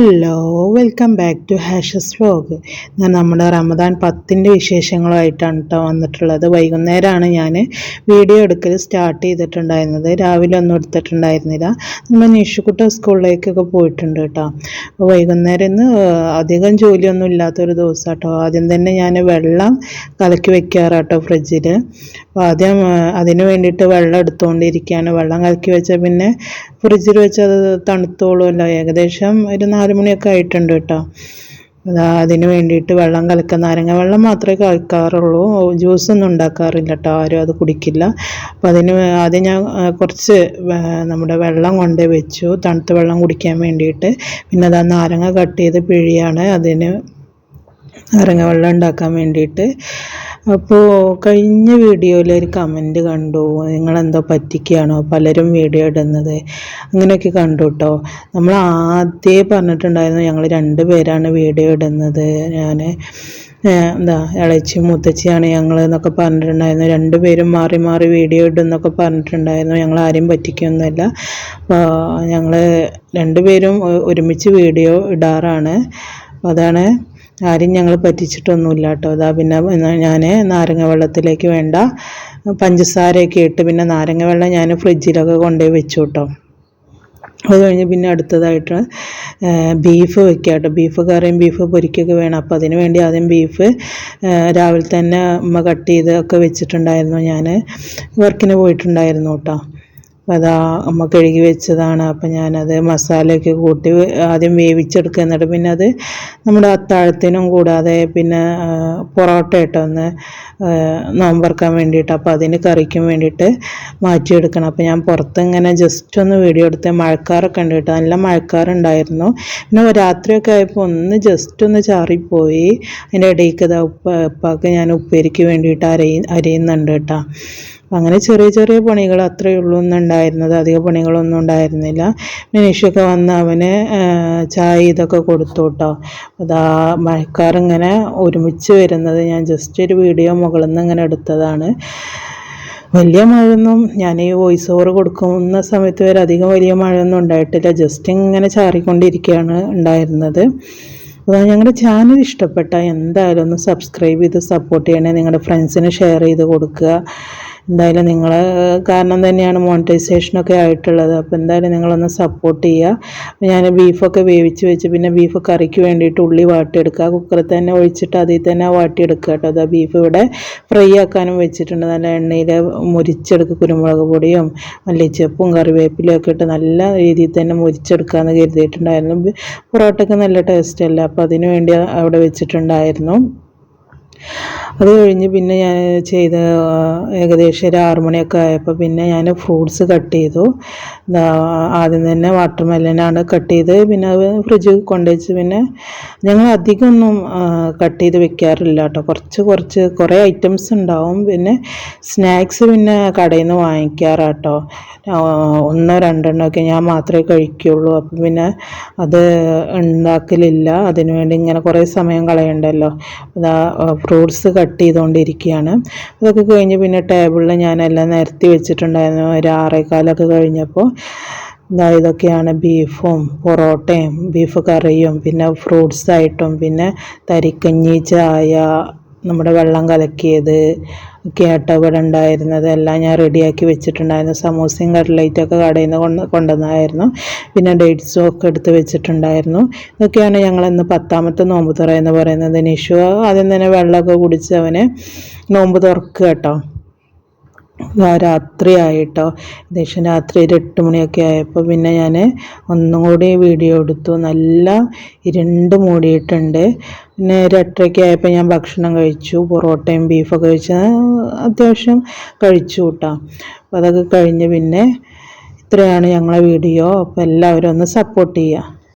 Hello welcome back to Hasha's vlog ഞാൻ നമ്മുടെ റമദാൻ പത്തിന്റെ വിശേഷങ്ങളുമായിട്ടാണ് കേട്ടോ വന്നിട്ടുള്ളത്. വൈകുന്നേരമാണ് ഞാൻ വീഡിയോ എടുക്കൽ സ്റ്റാർട്ട് ചെയ്തിട്ടുണ്ടായിരുന്നത്. രാവിലെ ഒന്നും എടുത്തിട്ടുണ്ടായിരുന്നില്ല. നമ്മൾ നിഷുക്കുട്ട സ്കൂളിലേക്കൊക്കെ പോയിട്ടുണ്ട് കേട്ടോ അപ്പോൾ വൈകുന്നേരം ഇന്ന് അധികം ജോലിയൊന്നും ഇല്ലാത്തൊരു ദിവസം കേട്ടോ ആദ്യം തന്നെ ഞാൻ വെള്ളം കലക്കി വെക്കാറാട്ടോ ഫ്രിഡ്ജിൽ അപ്പോൾ ആദ്യം അതിന് വേണ്ടിയിട്ട് വെള്ളം എടുത്തുകൊണ്ടിരിക്കുകയാണ് വെള്ളം കലക്കി വെച്ചാൽ പിന്നെ ഫ്രിഡ്ജിൽ വെച്ച് അത് തണുത്തോളുമല്ലോ ഏകദേശം ഒരു നാല് മണിയൊക്കെ ആയിട്ടുണ്ട് കേട്ടോ. അതാ അതിന് വേണ്ടിയിട്ട് വെള്ളം കലക്കുന്ന നാരങ്ങ വെള്ളം മാത്രമേ കഴിക്കാറുള്ളൂ ജ്യൂസൊന്നും ഉണ്ടാക്കാറില്ല കേട്ടോ ആരും അത് കുടിക്കില്ല. അപ്പം അതിന് ആദ്യം ഞാൻ കുറച്ച് നമ്മുടെ വെള്ളം കൊണ്ട് വെച്ചു. തണുത്ത വെള്ളം കുടിക്കാൻ വേണ്ടിയിട്ട്. പിന്നെ അതാ നാരങ്ങ കട്ട് ചെയ്ത് പിഴിയാണ് അതിന് നാരങ്ങ വെള്ളം ഉണ്ടാക്കാൻ വേണ്ടിയിട്ട്. അപ്പോൾ കഴിഞ്ഞ വീഡിയോയിൽ ഒരു കമന്റ് കണ്ടു. നിങ്ങളെന്തോ പറ്റിക്കുകയാണോ? പലരും വീഡിയോ ഇടുന്നത്. അങ്ങനെയൊക്കെ കണ്ടു കേട്ടോ നമ്മൾ ആദ്യമേ പറഞ്ഞിട്ടുണ്ടായിരുന്നു ഞങ്ങൾ രണ്ട് പേരാണ് വീഡിയോ ഇടുന്നത്. ഞാൻ എന്താ ഇളച്ചി മുത്തച്ചിയാണ് ഞങ്ങൾ എന്നൊക്കെ പറഞ്ഞിട്ടുണ്ടായിരുന്നു. രണ്ടുപേരും മാറി മാറി വീഡിയോ ഇടുന്നൊക്കെ പറഞ്ഞിട്ടുണ്ടായിരുന്നു. ഞങ്ങൾ ആരെയും പറ്റിക്കൊന്നുമില്ല. ഞങ്ങൾ രണ്ടുപേരും ഒരുമിച്ച് വീഡിയോ ഇടാറാണ്. അതാണ് ആരും ഞങ്ങൾ പറ്റിച്ചിട്ടൊന്നുമില്ല കേട്ടോ അതാ പിന്നെ ഞാൻ നാരങ്ങ വെള്ളത്തിലേക്ക് വേണ്ട പഞ്ചസാരയൊക്കെ ഇട്ട് പിന്നെ നാരങ്ങ വെള്ളം ഞാൻ ഫ്രിഡ്ജിലൊക്കെ കൊണ്ടുപോയി വെച്ചു കേട്ടോ അത് കഴിഞ്ഞ് പിന്നെ അടുത്തതായിട്ട് ബീഫ് വെക്കുക കേട്ടോ ബീഫ് കറിയും ബീഫ് പൊരിക്കൊക്കെ വേണം. അപ്പോൾ അതിന് വേണ്ടി ആദ്യം ബീഫ് രാവിലെ തന്നെ ഉമ്മ കട്ട് ചെയ്ത് ഒക്കെ വെച്ചിട്ടുണ്ടായിരുന്നു ഞാൻ വർക്കിന് പോയിട്ടുണ്ടായിരുന്നു കേട്ടോ. അപ്പോൾ അതാ അമ്മ കഴുകി വെച്ചതാണ്. അപ്പം ഞാനത് മസാലയൊക്കെ കൂട്ടി ആദ്യം വേവിച്ചെടുക്കുക. എന്നിട്ട് പിന്നെ അത് നമ്മുടെ അത്താഴത്തിനും കൂടാതെ പിന്നെ പൊറോട്ട ഇട്ടോ ഒന്ന് നോമ്പറക്കാൻ വേണ്ടിയിട്ട് അപ്പോൾ അതിന് കറിക്കും വേണ്ടിയിട്ട് മാറ്റിയെടുക്കണം. അപ്പോൾ ഞാൻ പുറത്ത് ഇങ്ങനെ ജസ്റ്റ് ഒന്ന് വീഡിയോ എടുത്ത് മഴക്കാറൊക്കെ ഉണ്ട് കേട്ടോ. നല്ല മഴക്കാറുണ്ടായിരുന്നു. പിന്നെ രാത്രിയൊക്കെ ആയപ്പോൾ ഒന്ന് ജസ്റ്റ് ഒന്ന് ചാറിപ്പോയി. അതിന്റെ ഇടയ്ക്ക് ഇതാ ഉപ്പ ഉപ്പാക്ക് ഞാൻ ഉപ്പേരിക്ക് വേണ്ടിയിട്ട് അരയി അരിയുന്നുണ്ട് കേട്ടോ. അങ്ങനെ ചെറിയ ചെറിയ പണികൾ അത്രയേ ഉള്ളൂ എന്നുണ്ടായിരുന്നത് അധിക പണികളൊന്നും ഉണ്ടായിരുന്നില്ല. നിഷൊക്കെ വന്ന് അവന് ചായ ഇതൊക്കെ കൊടുത്തു കേട്ടോ. അതാ മഴക്കാറിങ്ങനെ ഒരുമിച്ച് വരുന്നത്. ഞാൻ ജസ്റ്റ് ഒരു വീഡിയോ മുകളിൽ നിന്ന് ഇങ്ങനെ എടുത്തതാണ്. വലിയ മഴയൊന്നും ഞാൻ ഈ വോയിസ് ഓവർ കൊടുക്കുന്ന സമയത്ത് വരെ അധികം വലിയ മഴയൊന്നും ഉണ്ടായിട്ടില്ല. ജസ്റ്റ് ഇങ്ങനെ ചാറിക്കൊണ്ടിരിക്കുകയാണ് ഉണ്ടായിരുന്നത്. അതാ ഞങ്ങളുടെ ചാനൽ ഇഷ്ടപ്പെട്ട എന്തായാലും ഒന്ന് സബ്സ്ക്രൈബ് ചെയ്ത് സപ്പോർട്ട് ചെയ്യണേ. നിങ്ങളുടെ ഫ്രണ്ട്സിന് ഷെയർ ചെയ്ത് കൊടുക്കുക. എന്തായാലും നിങ്ങൾ കാരണം തന്നെയാണ് മോണിറ്റൈസേഷനൊക്കെ ആയിട്ടുള്ളത്. അപ്പോൾ എന്തായാലും നിങ്ങളൊന്ന് സപ്പോർട്ട് ചെയ്യുക ഞാൻ ബീഫൊക്കെ വേവിച്ച് വെച്ച് പിന്നെ ബീഫ് കറിക്ക് വേണ്ടിയിട്ട് ഉള്ളി വാട്ടിയെടുക്കുക. കുക്കറിൽ തന്നെ ഒഴിച്ചിട്ട് അതിൽ തന്നെ വാട്ടിയെടുക്കുക കേട്ടോ. അതാ ബീഫ് ഇവിടെ ഫ്രൈ ആക്കാനും വെച്ചിട്ടുണ്ട്. നല്ല എണ്ണയിൽ മുരിച്ചെടുക്കുക. കുരുമുളക് പൊടിയും മല്ലിച്ചപ്പും കറിവേപ്പിലും ഒക്കെ ഇട്ട് നല്ല രീതിയിൽ തന്നെ മുരിച്ചെടുക്കാമെന്ന് കരുതിയിട്ടുണ്ടായിരുന്നു. പൊറോട്ടയ്ക്ക് നല്ല ടേസ്റ്റ് അല്ല. അപ്പോൾ അതിനു വേണ്ടി അവിടെ വെച്ചിട്ടുണ്ടായിരുന്നു. അത് കഴിഞ്ഞ് പിന്നെ ഞാൻ ചെയ്ത ഏകദേശം ഒരു മണിയൊക്കെ ആയപ്പോൾ പിന്നെ ഞാൻ ഫ്രൂട്ട്സ് കട്ട് ചെയ്തു. ആദ്യം തന്നെ വാട്ടർ മെലനാണ് കട്ട് ചെയ്ത് പിന്നെ അത് ഫ്രിഡ്ജിൽ കൊണ്ടുവച്ച് പിന്നെ ഞങ്ങൾ അധികമൊന്നും കട്ട് ചെയ്ത് വെക്കാറില്ല കേട്ടോ. കുറച്ച് കുറച്ച് കുറേ ഐറ്റംസ് ഉണ്ടാവും. പിന്നെ സ്നാക്സ് പിന്നെ കടയിൽ നിന്ന് വാങ്ങിക്കാറാട്ടോ ഒന്നോ രണ്ടെണ്ണമൊക്കെ ഞാൻ മാത്രമേ കഴിക്കുള്ളൂ. അപ്പം പിന്നെ അത് ഉണ്ടാക്കലില്ല. അതിനുവേണ്ടി ഇങ്ങനെ കുറേ സമയം കളയണ്ടല്ലോ. ഫ്രൂട്ട്സ് കട്ട് ചെയ്തുകൊണ്ടിരിക്കുകയാണ് അതൊക്കെ കഴിഞ്ഞ് പിന്നെ ടേബിളിൽ ഞാനെല്ലാം നിരത്തി വെച്ചിട്ടുണ്ടായിരുന്നു. ഒരു ആറേക്കാലൊക്കെ കഴിഞ്ഞപ്പോൾ ഇതൊക്കെയാണ് ബീഫും പൊറോട്ടയും ബീഫ് കറിയും പിന്നെ ഫ്രൂട്ട്സായിട്ടും പിന്നെ തരിക്കഞ്ഞി ചായ നമ്മുടെ വെള്ളം കലക്കിയത് ആട്ടോ ഇവിടെ ഉണ്ടായിരുന്നത്. എല്ലാം ഞാൻ റെഡിയാക്കി വെച്ചിട്ടുണ്ടായിരുന്നു. സമൂസയും കട്ട്ലൈറ്റൊക്കെ കടയിൽ നിന്ന് കൊണ്ട് കൊണ്ടുവന്നായിരുന്നു. പിന്നെ ഡേറ്റ്സും ഒക്കെ എടുത്ത് വെച്ചിട്ടുണ്ടായിരുന്നു. ഇതൊക്കെയാണ് ഞങ്ങൾ ഇന്ന് പത്താമത്തെ നോമ്പ് തുറ എന്ന് പറയുന്നത്. നിഷു ആദ്യം തന്നെ വെള്ളമൊക്കെ കുടിച്ച് അവനെ നോമ്പ് തുറക്കുക കേട്ടോ. രാത്രിയായിട്ടോ. ഏകദേശം രാത്രി ഒരു എട്ട് മണിയൊക്കെ ആയപ്പോൾ പിന്നെ ഞാൻ ഒന്നും കൂടി വീഡിയോ എടുത്തു. നല്ല ഇരുണ്ട് മൂടിയിട്ടുണ്ട്. പിന്നെ ഒരു എട്ടരയ്ക്ക് ആയപ്പോൾ ഞാൻ ഭക്ഷണം കഴിച്ചു. പൊറോട്ടയും ബീഫൊക്കെ കഴിച്ച് അത്യാവശ്യം കഴിച്ചു കൂട്ടാം അപ്പോൾ അതൊക്കെ കഴിഞ്ഞ് പിന്നെ ഇത്രയാണ് ഞങ്ങളെ വീഡിയോ. അപ്പോൾ എല്ലാവരും ഒന്ന് സപ്പോർട്ട് ചെയ്യുക.